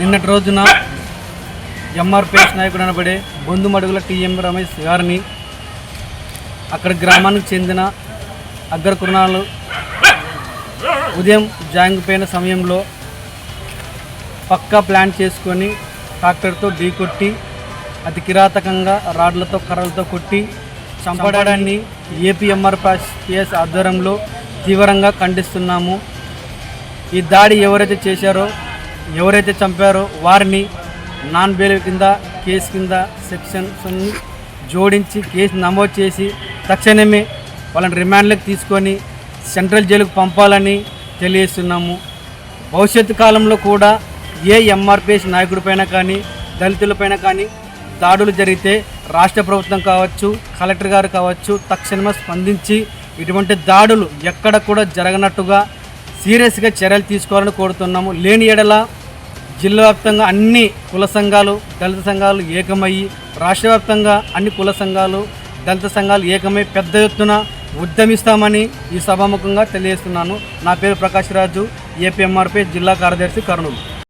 నిన్నటి రోజున ఎంఆర్పిఎస్ నాయకుడు అనబడే బొందుమడుగుల టీఎం రమేష్ గారిని అక్కడ గ్రామానికి చెందిన అగ్ర కురుణాలు ఉదయం జాంగిపోయిన సమయంలో పక్కా ప్లాన్ చేసుకొని ట్రాక్టర్తో ఢీకొట్టి అతి కిరాతకంగా రాడ్లతో కర్రలతో కొట్టి చంపడాన్ని ఏపీఎంఆర్ పిఎస్ ఆధ్వర్యంలో తీవ్రంగా ఖండిస్తున్నాము. ఈ దాడి ఎవరైతే చేశారో ఎవరైతే చంపారో వారిని నాన్ బెయిల్ కింద కేసు కింద సెక్షన్స్ జోడించి కేసు నమోదు చేసి తక్షణమే వాళ్ళని రిమాండ్లకు తీసుకొని సెంట్రల్ జైలుకు పంపాలని తెలియజేస్తున్నాము. భవిష్యత్తు కాలంలో కూడా ఏ ఎంఆర్పిఎస్ నాయకుడిపైన కానీ దళితులపైన కానీ దాడులు జరిగితే రాష్ట్ర ప్రభుత్వం కావచ్చు కలెక్టర్ గారు కావచ్చు తక్షణమే స్పందించి ఇటువంటి దాడులు ఎక్కడ కూడా జరగనట్టుగా సీరియస్గా చర్యలు తీసుకోవాలని కోరుతున్నాము. లేని ఎడల జిల్లా వ్యాప్తంగా అన్ని కుల సంఘాలు దళిత సంఘాలు ఏకమయ్యి రాష్ట్ర వ్యాప్తంగా అన్ని కుల సంఘాలు దళిత సంఘాలు ఏకమై పెద్ద ఎత్తున ఉద్యమిస్తామని ఈ సభాముఖంగా తెలియజేస్తున్నాను. నా పేరు ప్రకాష్ రాజు ఏపీఎంఆర్పీ జిల్లా కార్యదర్శి కర్నూలు.